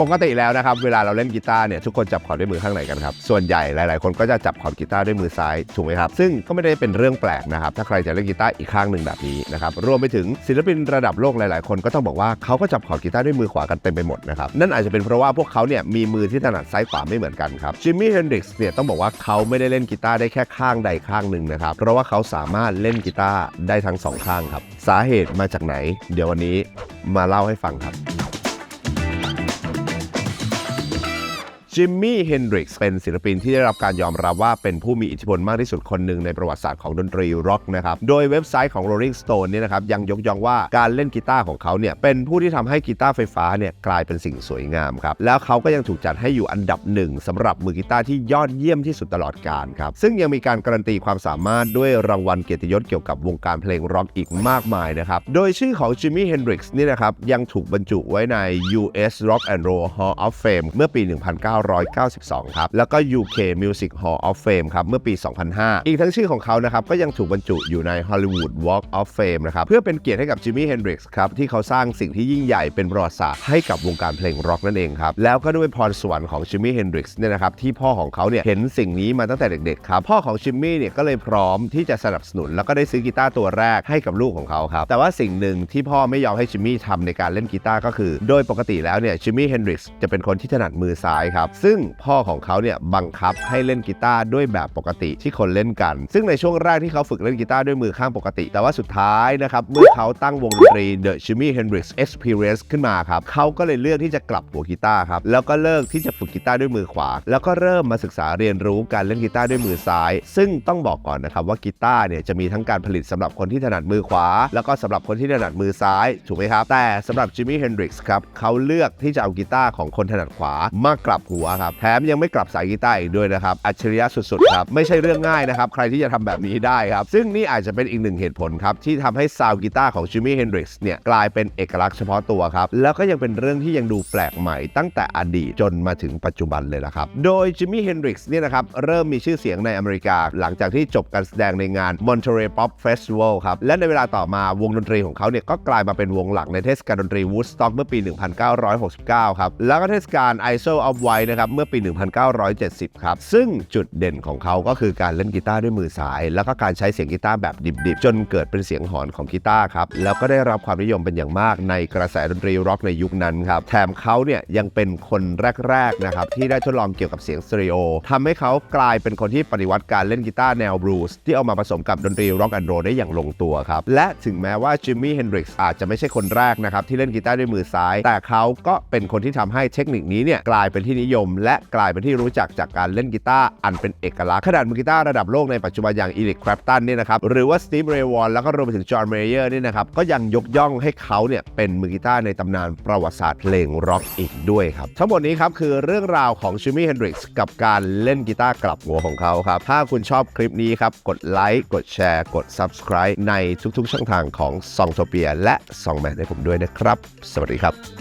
ปกติแล้วนะครับ เวลาเราเล่นกีตาร์เนี่ยทุกคนจับคอร์ดด้วยมือข้างไหนกันครับ ส่วนใหญ่หลาย ๆ คนก็จะจับคอร์ดกีตาร์ด้วยมือซ้ายถูกไหมครับ ซึ่งก็ไม่ได้เป็นเรื่องแปลกนะครับ ถ้าใครจะเล่นกีตาร์อีกข้างหนึ่งแบบนี้นะครับรวมไปถึงศิลปินระดับโลกหลาย ๆ คนก็ต้องบอกว่าเขาก็จับคอร์ดกีตาร์ด้วยมือขวากันเต็มไปหมดนะครับนั่นอาจจะเป็นเพราะว่าพวกเขาเนี่ยมีมือที่ถนัดซ้ายขวาไม่เหมือนกันครับจิมมี่เฮนดริกส์เนี่ยต้องบอกว่าเขาไม่ได้เล่นกีตาร์ได้แค่ข้างใดข้างหนึ่งนะครับเพราะว่าเขาสามารถเล่นกีตาร์ได้ทั้งสองข้างครับสาเหตุมาจากไหน เดี๋ยววันนี้มาเล่าให้ฟังครับ จิมมี่เฮนดริกส์เป็นศิลปินที่ได้รับการยอมรับว่าเป็นผู้มีอิทธิพลมากที่สุดคนหนึ่งในประวัติศาสตร์ของดนตรีร็อกนะครับ โดยเว็บไซต์ของ Rolling Stone เนี่ยนะครับยังยกย่องว่าการเล่นกีตาร์ของเขาเนี่ยเป็นผู้ที่ทำให้กีตาร์ไฟฟ้าเนี่ยกลายเป็นสิ่งสวยงามครับ แล้วเขาก็ยังถูกจัดให้อยู่อันดับหนึ่งสำหรับมือกีตาร์ที่ยอดเยี่ยมที่สุดตลอดกาลครับ ซึ่งยังมีการการันตีความสามารถด้วยรางวัลเกียรติยศเกี่ยวกับวงการเพลงร็อกอีกมากมายนะครับโดยชื่อของจิมมี่เฮนดริกส์นี่นะครับยังถูกบรรจุไว้ใน US Rock and Roll Hall of Fame เมื่อปี1992 ครับ แล้วก็ UK Music Hall of Fame ครับ เมื่อปี 2005 อีกทั้งชื่อของเขานะครับ ก็ยังถูกบรรจุอยู่ใน Hollywood Walk of Fame นะครับ เพื่อเป็นเกียรติให้กับจิมมี่เฮนดริกส์ครับ ที่เขาสร้างสิ่งที่ยิ่งใหญ่เป็นประวัติศาสตร์ให้กับวงการเพลงร็อกนั่นเองครับ แล้วก็ด้วยพรสวรรค์ของจิมมี่เฮนดริกส์เนี่ยนะครับที่พ่อของเขาเนี่ยเห็นสิ่งนี้มาตั้งแต่เด็กๆครับพ่อของจิมมี่เนี่ยก็เลยพร้อมที่จะสนับสนุน แล้วก็ได้ซื้อกีตาร์ตัวแรกให้กับลูกของเขาครับแต่ว่าสิ่งหนึ่งที่พ่อไม่ยอมให้จิมมี่ทำในการเล่นกีตาร์ก็คือ โดยปกติแล้วเนี่ยจิมมี่เฮนดริกส์จะเป็นคนที่ถนัดมือซ้ายครับซึ่งพ่อของเขาเนี่ยบังคับให้เล่นกีตาร์ด้วยแบบปกติที่คนเล่นกัน ซึ่งในช่วงแรกที่เขาฝึกเล่นกีตาร์ด้วยมือข้างปกติ แต่ว่าสุดท้ายนะครับ เมื่อเขาตั้งวงดนตรี The Jimi Hendrix Experience ขึ้นมาครับ เขาก็เลยเลือกที่จะกลับหัวกีตาร์ครับ แล้วก็เลิกที่จะฝึกกีตาร์ด้วยมือขวา แล้วก็เริ่มมาศึกษาเรียนรู้การเล่นกีตาร์ด้วยมือซ้าย ซึ่งต้องบอกก่อนนะครับว่ากีตาร์เนี่ยจะมีทั้งการผลิตสำหรับคนที่ถนัดมือขวา แล้วก็สำหรับคนที่ถนัดมือซ้ายถูกไหมครับแต่สำหรับ Jimi Hendrix ครับเขาเลือกที่จะเอากีตาร์ของคนถนัดขวามากลับหัวครับแถมยังไม่กลับสายกีตาร์อีกด้วยนะครับอัจฉริยะสุดๆครับไม่ใช่เรื่องง่ายนะครับใครที่จะทำแบบนี้ได้ครับ ซึ่งนี่อาจจะเป็นอีกหนึ่งเหตุผลครับที่ทำให้ซาวกีตาร์ของ Jimi Hendrix เนี่ยกลายเป็นเอกลักษณ์เฉพาะตัวครับแล้วก็ยังเป็นเรื่องที่ยังดูแปลกใหม่ตั้งแต่อดีตจนมาถึงปัจจุบันเลยละครับโดย Jimi Hendrix เนี่ยนะครับเริ่มมีชื่อเสียงในอเมริกา หลังจากที่จบการแสดงในงาน Monterey Pop Festival ครับและในเวลาต่อมาวงดนตรีของเขาเนี่ยก็กลายมาเป็นวงหลักในเทศกาลดนตรี Woodstock เมื่อปี 1969 ครับแล้วก็เทศกาล Isle of Wight นะครับเมื่อปี 1970 ครับ ซึ่งจุดเด่นของเขาก็คือการเล่นกีตาร์ด้วยมือซ้าย แล้วก็การใช้เสียงกีตาร์แบบดิบๆ จนเกิดเป็นเสียงหอนของกีตาร์ครับ แล้วก็ได้รับความนิยมเป็นอย่างมากในกระแสดนตรีร็อกในยุคนั้นครับแถมเขาเนี่ยยังเป็นคนแรกๆนะครับที่ได้ทดลองเกี่ยวกับเสียงสเตอริโอทำให้เขากลายเป็นคนที่ปฏิวัติการเล่นกีตาร์แนวบลูส์ที่เอามาผสมกับดนตรีร็อกแอนด์โรลได้อย่างลงตัวครับและถึงแม้ว่าจิมมี่เฮนดริกส์อาจจะไม่ใช่คนแรกนะครับที่เล่นกีตาร์ด้วยมือซ้าย แต่เขาก็เป็นคนที่ทำให้เทคนิคนี้เนี่ยกลายเป็นที่นิยมและกลายเป็นที่รู้จักจากการเล่นกีตาร์อันเป็นเอกลักษณ์ขนาดมือกีตาร์ระดับโลกในปัจจุบันอย่างอีริกแครปตันเนี่ยนะครับหรือว่าสตีฟเรย์วอนแล้วก็รวมไปถึงจอห์นเมเยอร์เนี่ยนะครับก็ยังยกย่องให้เขาเนี่ยเป็นมือกีตาร์ในตำนานประวัติศาสตร์เพลงร็อกอีกด้วยครับทั้งหมดนี้ครับคือเรื่องราวของชิมมี่เฮนดริกส์กับการเล่นกีตาร์กลับหัวของเขาครับถ้าคุณชอบคลิปนี้ครับกดไลค์กดแชร์ กด Subscribe ในทุกๆ ช่องทางของซองโทเปียและซองแมนให้ผมด้วยนะครับ สวัสดีครับ